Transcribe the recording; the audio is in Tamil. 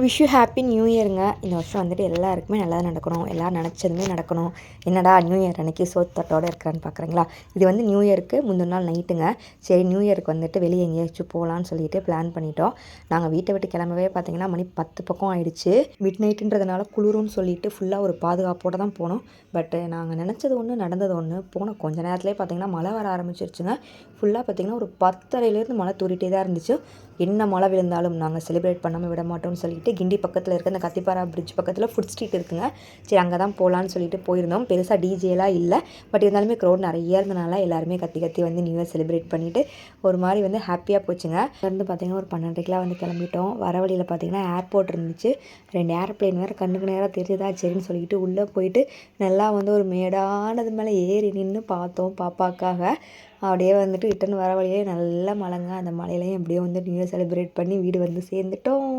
விஷ் யூ ஹாப்பி நியூ இயருங்க இந்த வருஷம் வந்துட்டு எல்லாருக்குமே நல்லா நடக்கணும். எல்லோரும் நினச்சதுமே நடக்கணும். என்னடா நியூ இயர் அன்றைக்கி சோத்தட்டோடு இருக்கிறான்னு பார்க்குறீங்களா இது வந்து நியூ இயருக்கு முந்தின நாள் நைட்டுங்க சரி நியூ இயருக்கு வந்துட்டு வெளியே எங்கேயாச்சும் போகலான்னு சொல்லிட்டு பிளான் பண்ணிட்டோம். நாங்கள் வீட்டை விட்டு கிளம்பவே பார்த்தீங்கன்னா மணி பத்து பக்கம் ஆயிடுச்சு. மிட் நைட்டுன்றதுனால குளிரும்னு சொல்லிட்டு ஃபுல்லாக ஒரு பாதுகாப்போடு தான் போனோம். பட்டு நாங்கள் நினச்சது ஒன்று நடந்தது ஒன்று போன கொஞ்ச நேரத்துலேயே பார்த்தீங்கன்னா மழை வர ஆரம்பிச்சிருச்சுங்க. ஃபுல்லாக பார்த்தீங்கன்னா ஒரு பத்தரையிலேருந்து மழை தூரிட்டே தான் இருந்துச்சு. என்ன மழை விழுந்தாலும் நாங்கள் செலிப்ரேட் பண்ணாமல் விட மாட்டோம்னு சொல்லிட்டு கிண்டி பக்கத்தில் இருக்க அந்த கத்திப்பாரா பிரிட்ஜ் பக்கத்தில் ஃபுட் ஸ்ட்ரீட் இருக்குங்க. சரி அங்கே தான் போகலான்னு சொல்லிட்டு போயிருந்தோம். பெருசாக டிஜேலாம் இல்லை. பட் இருந்தாலுமே க்ரௌட் நிறைய இருந்தனால எல்லாருமே கத்தி கத்தி வந்து நியூ இயர் செலிப்ரேட் பண்ணிவிட்டு ஒரு மாதிரி வந்து ஹாப்பியாக போச்சுங்க. வந்து பார்த்திங்கன்னா ஒரு பன்னெண்டுக்கெலாம் வந்து கிளம்பிட்டோம். வர வழியில் பார்த்திங்கன்னா ஏர்போர்ட் இருந்துச்சு. ரெண்டு ஏர்ப்ளைன் வேறு கண்ணுக்கு நேராக தெரியுதா சரின்னு சொல்லிட்டு உள்ளே போயிட்டு நல்லா வந்து ஒரு மேடானது மேலே ஏறி நின்று பார்த்தோம் பாப்பாக்காக. அப்படியே வந்துட்டு ரிட்டன் வர வழியே நல்ல மழைங்க. அந்த மழையிலையும் எப்படியோ வந்து நியூ இயர் செலிப்ரேட் பண்ணி வீடு வந்து சேர்ந்துட்டோம்.